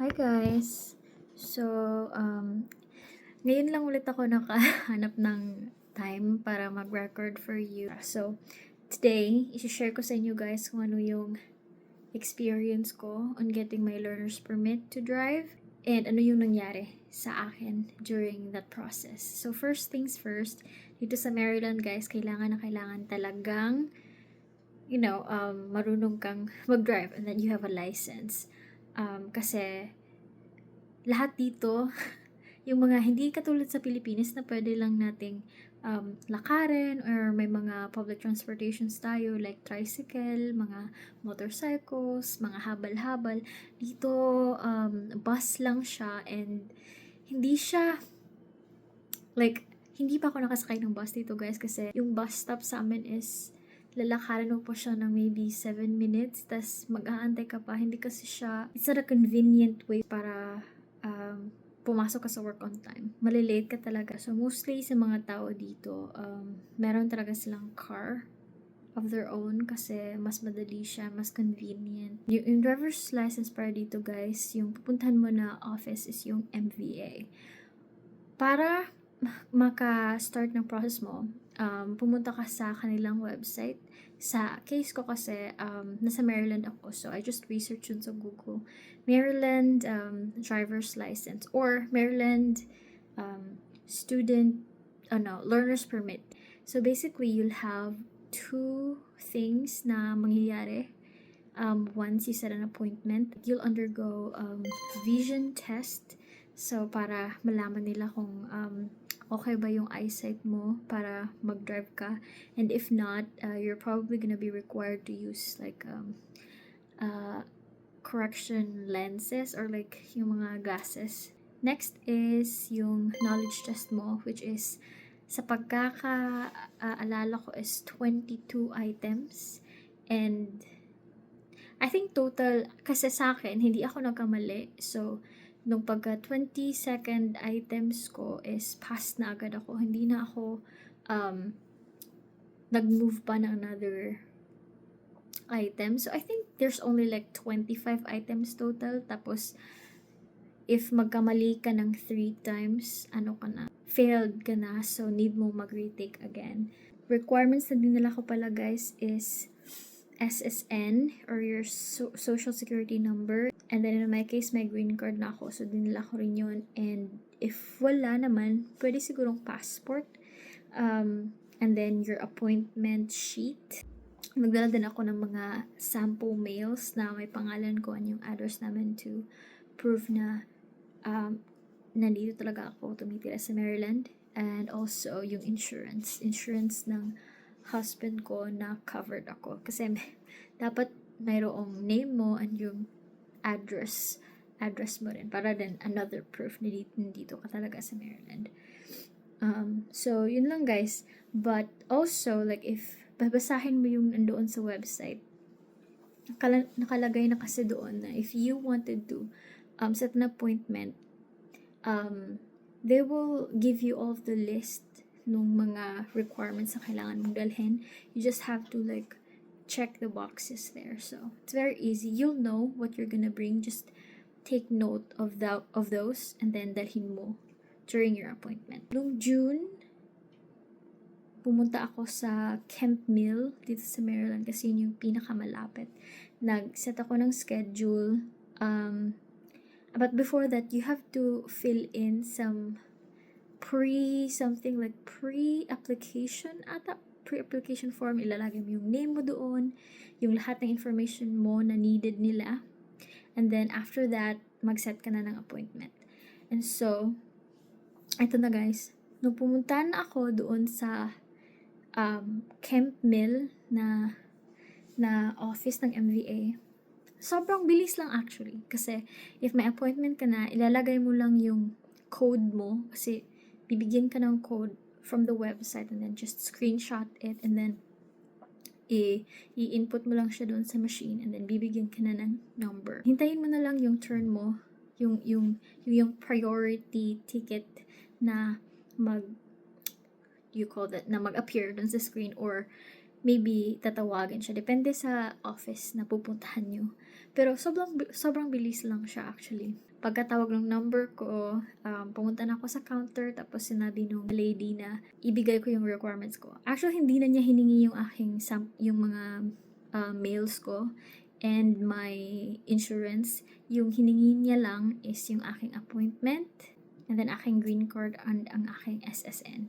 Hi guys! So, um, ngayon lang ulit ako nakahanap ng time para mag-record for you. So, today, isi-share ko sa inyo guys kung ano yung experience ko on getting my learner's permit to drive and ano yung nangyari sa akin during that process. So, first things first, dito sa Maryland guys, kailangan na kailangan talagang you know, um, marunong kang mag-drive and then you have a license. Um, kasi lahat dito, yung mga hindi katulad sa Pilipinas na pwede lang nating um, lakarin or may mga public transportations tayo like tricycle, mga motorcycles, mga habal-habal. Dito, um, bus lang siya and hindi siya like hindi pa ako nakasakay ng bus dito guys kasi yung bus stop sa amin is lalakarin mo po siya ng maybe 7 minutes tas mag-aantay ka pa hindi kasi siya it's not a convenient way para um, pumasok ka sa work on time malilate ka talaga so mostly sa mga tao dito um, meron talaga silang car of their own kasi mas madali siya, mas convenient. Yung, yung driver's license para dito guys, yung pupuntahan mo na office is yung MVA. Para maka-start ng process mo, um, pumunta ka sa kanilang website. Sa case ko kasi, um, nasa Maryland ako, so I just research yun sa Google. Maryland um, driver's license or Maryland um, student, ano, learner's permit. So basically, you'll have two things na mangyayari um, once you set an appointment. You'll undergo um, vision test. So, para malaman nila kung um, okay ba yung eyesight mo para mag-drive ka. And if not, uh, you're probably gonna be required to use like um, uh, correction lenses or like yung mga glasses. Next is yung knowledge test mo, which is sa pagkakaalala ko is 22 items. And I think total, kasi sa akin, hindi ako nagkamali. So, nung pagka 20 second items ko is past na agad ako. Hindi na ako um, nag-move pa ng another item. So, I think there's only like 25 items total. Tapos, if magkamali ka ng 3 times, ano ka na, failed ka na. So, need mo mag-retake again. Requirements na dinala ko pala guys is SSN or your so- social security number. And then in my case, may green card na ako. So, dinala ko rin yun. And if wala naman, pwede sigurong passport. Um, and then your appointment sheet. Nagdala din ako ng mga sample mails na may pangalan ko and yung address namin to prove na um, nandito talaga ako tumitira sa Maryland. And also yung insurance. Insurance ng husband ko na covered ako. Kasi dapat mayroong name mo and yung address address mo rin para din another proof na dito, ka talaga sa Maryland. Um, so, yun lang guys. But also, like if babasahin mo yung nandoon sa website, nakala- nakalagay na kasi doon na if you wanted to um, set an appointment, um, they will give you all the list nung mga requirements na kailangan mong dalhin. You just have to like check the boxes there. So it's very easy. You'll know what you're gonna bring. Just take note of that of those and then dalhin mo during your appointment. Nung June, pumunta ako sa Kemp Mill dito sa Maryland kasi yun yung pinakamalapit. Nag-set ako ng schedule. Um, but before that, you have to fill in some pre something like pre-application ata pre-application form ilalagay mo yung name mo doon yung lahat ng information mo na needed nila and then after that mag-set ka na ng appointment. And so ito na guys nung pumunta na ako doon sa um, Kemp Mill na na office ng MVA sobrang bilis lang actually. Kasi if may appointment ka na ilalagay mo lang yung code mo kasi bibigyan ka ng code from the website and then just screenshot it and then i-input mo lang siya doon sa machine and then bibigyan ka na ng number. Hintayin mo na lang yung turn mo, yung yung yung, yung priority ticket na mag you call that na mag-appear doon sa screen or maybe tatawagan siya depende sa office na pupuntahan nyo. Pero sobrang, sobrang bilis lang siya actually. Pagkatawag ng number ko, um, pumunta na ako sa counter tapos sinabi nung lady na ibigay ko yung requirements ko. Actually, hindi na niya hiningi yung aking sam- yung mga uh, mails ko and my insurance. Yung hiningi niya lang is yung aking appointment and then aking green card and ang aking SSN.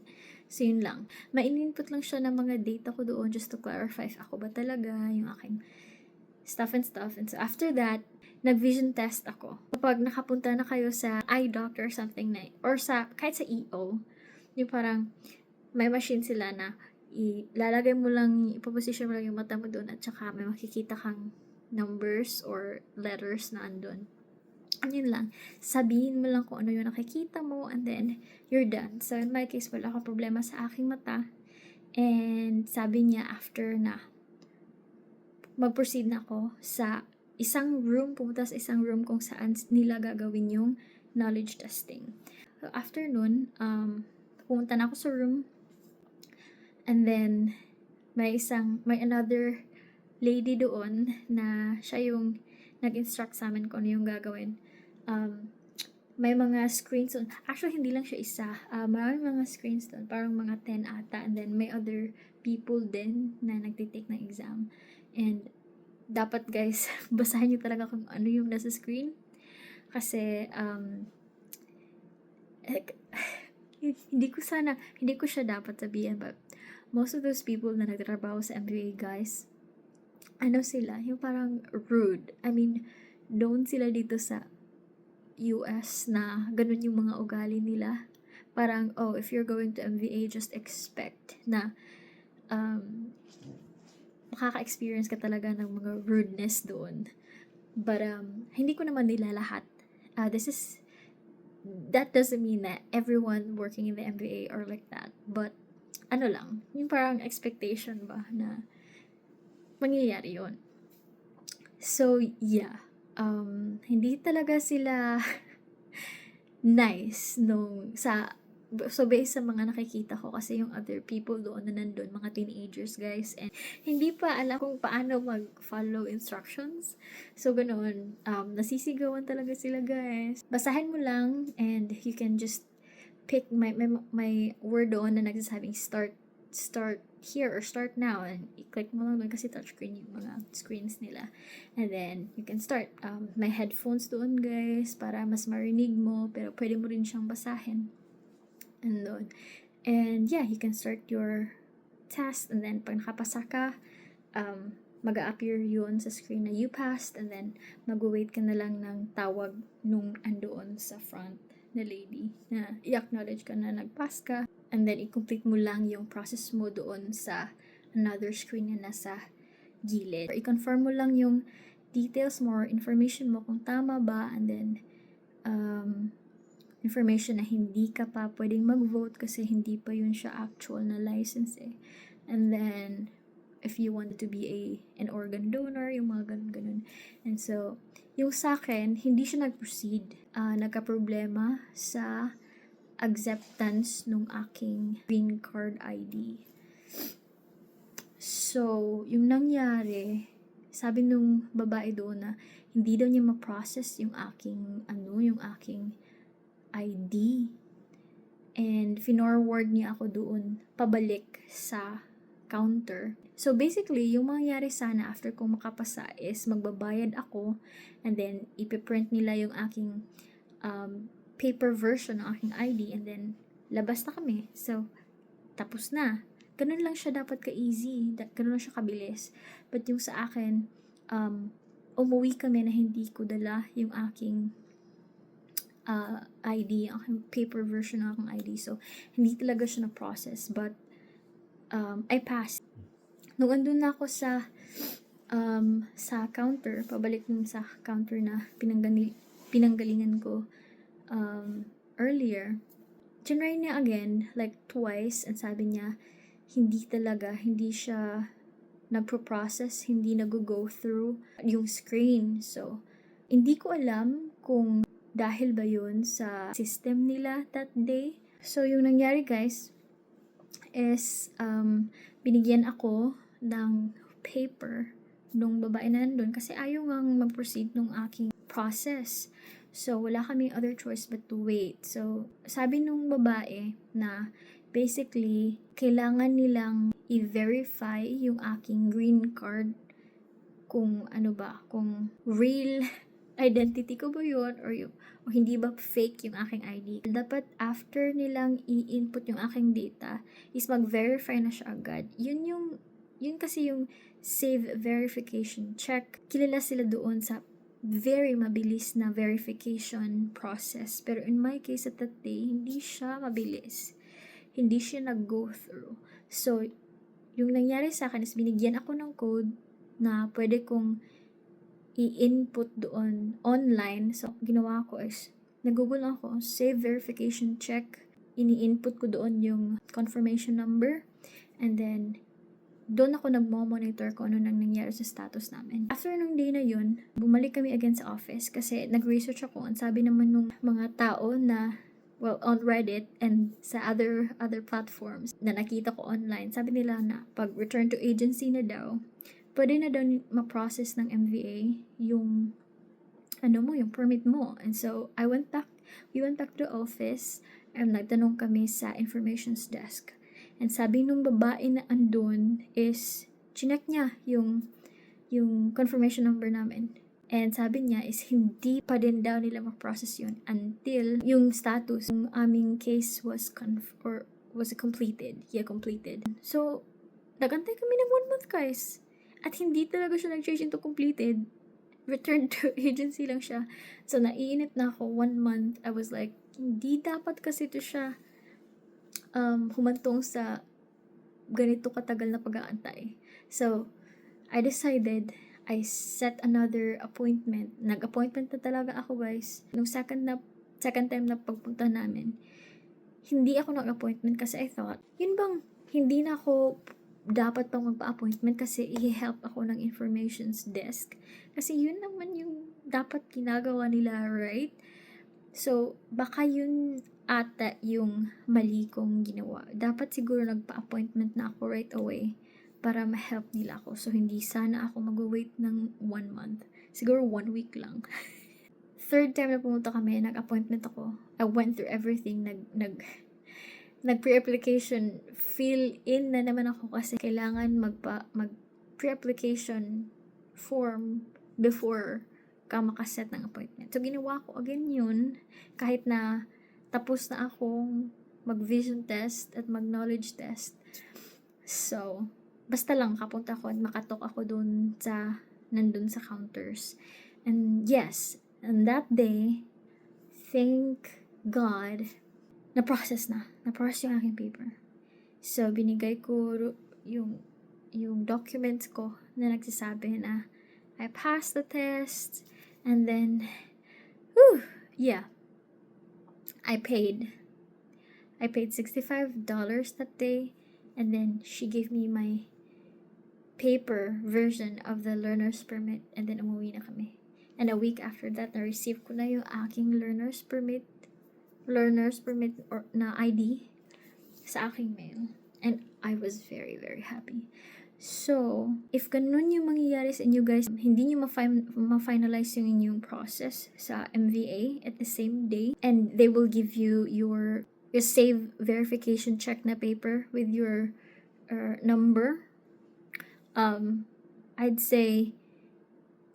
So, yun lang. Ma-input lang siya ng mga data ko doon just to clarify if ako ba talaga yung aking stuff and stuff. And so, after that, nag-vision test ako. Kapag nakapunta na kayo sa eye doctor or something na, or sa, kahit sa EO, yung parang, may machine sila na, ilalagay mo lang, ipoposition mo lang yung mata mo doon at saka may makikita kang numbers or letters na andun. Yun lang. Sabihin mo lang kung ano yung nakikita mo and then you're done. So, in my case, wala akong problema sa aking mata. And sabi niya after na mag-proceed na ako sa isang room, pumunta sa isang room kung saan nila gagawin yung knowledge testing. So, after nun, um, pumunta na ako sa room. And then, may isang, may another lady doon na siya yung nag-instruct sa amin kung ano yung gagawin. Um, may mga screens doon. Actually, hindi lang siya isa. Uh, maraming mga screens doon. Parang mga 10 ata. And then, may other people din na nagtitake ng exam. And, dapat guys, basahin niyo talaga kung ano yung nasa screen. Kasi, um, hindi ko sana, hindi ko siya dapat sabihin, but most of those people na nagtatrabaho sa MBA, guys, ano sila, yung parang rude. I mean, known sila dito sa US na ganun yung mga ugali nila. Parang, oh, if you're going to MVA, just expect na um, makaka-experience ka talaga ng mga rudeness doon. But, um, hindi ko naman nila lahat. Uh, this is, that doesn't mean that everyone working in the MBA are like that. But, ano lang, yung parang expectation ba na mangyayari yun. So, yeah. Um, hindi talaga sila nice nung sa so based sa mga nakikita ko kasi yung other people doon na nandun, mga teenagers guys, and hindi pa alam kung paano mag-follow instructions. So, ganoon, um, nasisigawan talaga sila guys. Basahin mo lang and you can just pick my, my, my word doon na nagsasabing start, start here or start now and i-click mo lang doon kasi touchscreen yung mga screens nila. And then, you can start. Um, may headphones doon guys para mas marinig mo pero pwede mo rin siyang basahin. And doon. And yeah, you can start your test and then pag nakapasa ka, um, mag-appear yun sa screen na you passed and then mag-wait ka na lang ng tawag nung andoon sa front na lady na i-acknowledge ka na nag-pass ka and then i-complete mo lang yung process mo doon sa another screen na nasa gilid. I-confirm mo lang yung details mo or information mo kung tama ba and then um, information na hindi ka pa pwedeng mag-vote kasi hindi pa yun siya actual na license eh. And then, if you wanted to be a an organ donor, yung mga ganun-ganun. And so, yung sa akin, hindi siya nag-proceed. Uh, nagka-problema sa acceptance nung aking green card ID. So, yung nangyari, sabi nung babae doon na hindi daw niya ma-process yung aking, ano, yung aking ID. And finorward niya ako doon pabalik sa counter. So basically, yung mangyayari sana after kong makapasa is magbabayad ako and then ipiprint nila yung aking um, paper version ng aking ID and then labas na kami. So, tapos na. Ganun lang siya dapat ka-easy. Ganun lang siya kabilis. But yung sa akin, um, umuwi kami na hindi ko dala yung aking uh, ID, ang paper version ng aking ID. So, hindi talaga siya na-process. But, um, I passed. Nung andun na ako sa, um, sa counter, pabalik nung sa counter na pinanggali, pinanggalingan ko um, earlier, tinry niya again, like twice, and sabi niya, hindi talaga, hindi siya nagpo-process, hindi nag-go through yung screen. So, hindi ko alam kung dahil ba yun sa system nila that day. So, yung nangyari guys, is um, binigyan ako ng paper nung babae na nandun kasi ayaw ngang mag-proceed nung aking process. So, wala kami other choice but to wait. So, sabi nung babae na basically, kailangan nilang i-verify yung aking green card kung ano ba, kung real identity ko ba yun or yung o hindi ba fake yung aking ID. Dapat after nilang i-input yung aking data is mag-verify na siya agad. Yun yung yun kasi yung save verification check. Kilala sila doon sa very mabilis na verification process. Pero in my case at that day, hindi siya mabilis. Hindi siya nag-go through. So, yung nangyari sa akin is binigyan ako ng code na pwede kong i-input doon online. So, ginawa ko is, nag-google ako, save verification check, ini-input ko doon yung confirmation number, and then, doon ako nagmo-monitor kung ano nang nangyari sa status namin. After nung day na yun, bumalik kami again sa office kasi nag-research ako. Ang sabi naman nung mga tao na well, on Reddit and sa other other platforms na nakita ko online, sabi nila na pag return to agency na daw, pwede na daw ma-process ng MVA yung ano mo, yung permit mo. And so, I went back, we went back to office and nagtanong kami sa informations desk. And sabi nung babae na andun is, chinek niya yung, yung confirmation number namin. And sabi niya is hindi pa din daw nila ma-process yun until yung status ng aming case was conf- or was completed. Yeah, completed. So, nagantay kami ng one month, guys. At hindi talaga siya nag-change into completed. Return to agency lang siya. So, naiinit na ako one month. I was like, hindi dapat kasi to siya um, humantong sa ganito katagal na pag-aantay. So, I decided, I set another appointment. Nag-appointment na talaga ako, guys. Nung second na second time na pagpunta namin, hindi ako nag-appointment kasi I thought, yun bang hindi na ako dapat pang magpa-appointment kasi i-help ako ng informations desk. Kasi yun naman yung dapat ginagawa nila, right? So, baka yun ata yung mali kong ginawa. Dapat siguro nagpa-appointment na ako right away para ma-help nila ako. So, hindi sana ako mag-wait ng one month. Siguro one week lang. Third time na pumunta kami, nag-appointment ako. I went through everything. Nag, nag, nag pre-application. Fill in na naman ako kasi kailangan magpa, mag pre-application form before ka makaset ng appointment. So, ginawa ko again yun kahit na tapos na akong mag-vision test at mag-knowledge test. So, basta lang kapunta ako at makatok ako dun sa, nandun sa counters. And yes, and that day, thank God, na-process na. Na-process yung aking paper. So, binigay ko yung, yung documents ko na nagsasabi na I passed the test and then, whew, yeah, I paid. I paid $65 that day and then she gave me my paper version of the learner's permit and then umuwi na kami. And a week after that, na-receive ko na yung aking learner's permit, learner's permit or na ID sa aking mail. And I was very, very happy. So, if ganun yung mangyayari sa inyo guys, hindi nyo ma-fin- ma-finalize yung inyong process sa MVA at the same day, and they will give you your, your save verification check na paper with your uh, number, um, I'd say,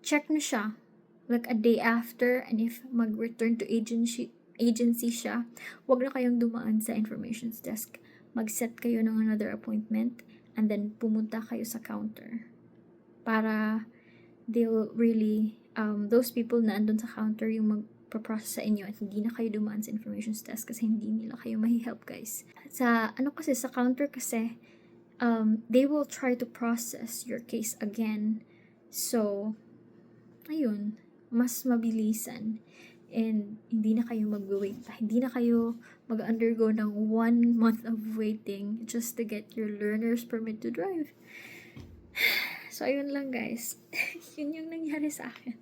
check na siya like a day after, and if mag-return to agency, agency siya, wag na kayong dumaan sa informations desk. Mag-set kayo ng another appointment, and then pumunta kayo sa counter. Para they'll really um, those people na andun sa counter yung magpa-process sa inyo at hindi na kayo dumaan sa informations desk kasi hindi nila kayo mahi-help guys. Sa ano kasi sa counter kasi um, they will try to process your case again. So ayun mas mabilisan and hindi na kayo mag-wait. Hindi na kayo mag-undergo ng one month of waiting just to get your learner's permit to drive. So, ayun lang guys. yun yung nangyari sa akin.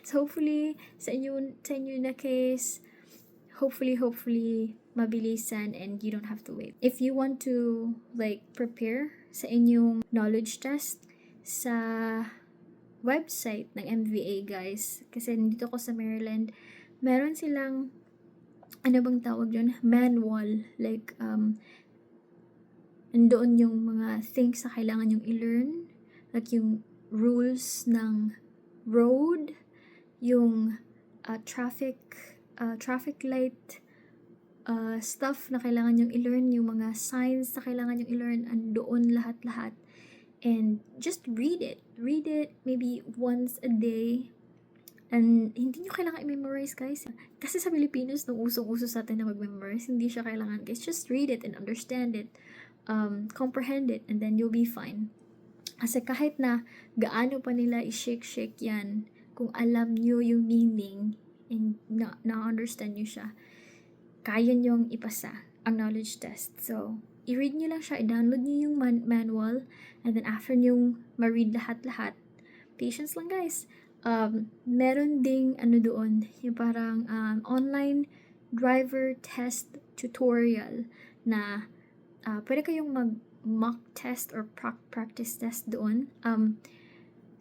So, hopefully, sa inyo, sa inyo na case, hopefully, hopefully, mabilisan and you don't have to wait. If you want to, like, prepare sa inyong knowledge test sa website ng MVA, guys. Kasi dito ko sa Maryland, meron silang, ano bang tawag yun? Manual. Like, um, doon yung mga things na kailangan yung i-learn. Like, yung rules ng road, yung uh, traffic, uh, traffic light, uh, stuff na kailangan yung i-learn, yung mga signs na kailangan yung i-learn, andoon lahat-lahat. And just read it. Read it maybe once a day. And hindi nyo kailangan i-memorize, guys. Kasi sa Pilipinas, nung usong-uso sa atin na mag-memorize, hindi siya kailangan, guys. Just read it and understand it. Um, comprehend it, and then you'll be fine. Kasi kahit na gaano pa nila i-shake-shake yan, kung alam nyo yung meaning and na- na-understand nyo siya, kaya nyong ipasa ang knowledge test. So, i-read nyo lang siya, i-download nyo yung man- manual, and then after nyo ma-read lahat-lahat, patience lang guys. Um, meron ding ano doon, yung parang um, online driver test tutorial na uh, pwede kayong mag mock test or prac- practice test doon. Um,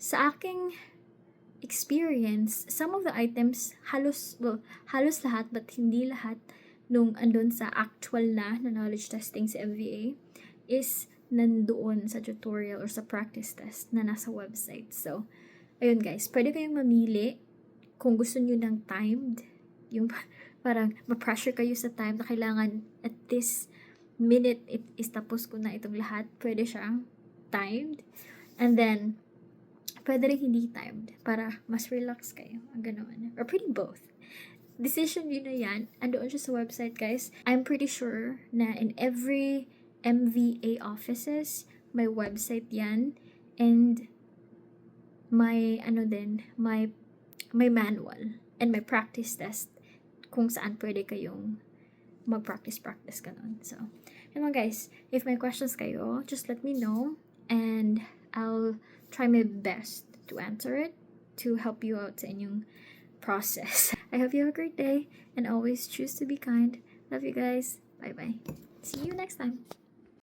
sa aking experience, some of the items, halos, well, halos lahat, but hindi lahat, nung andun sa actual na, na knowledge testing sa MVA, is nandoon sa tutorial or sa practice test na nasa website. So, ayun guys, pwede kayong mamili kung gusto nyo ng timed, yung parang ma-pressure kayo sa time na kailangan at this minute it is tapos ko na itong lahat, pwede siyang timed. And then, pwede rin hindi timed para mas relax kayo. Ang ganoon. Or pretty both. Decision yun na yan. Andoon siya sa website, guys. I'm pretty sure na in every MVA offices, may website yan. And my, ano din, may, may manual and my practice test kung saan pwede kayong mag-practice-practice ganun. So, yun lang guys. If may questions kayo, just let me know and I'll try my best to answer it to help you out sa inyong process. I hope you have a great day and always choose to be kind. Love you guys. Bye bye. See you next time.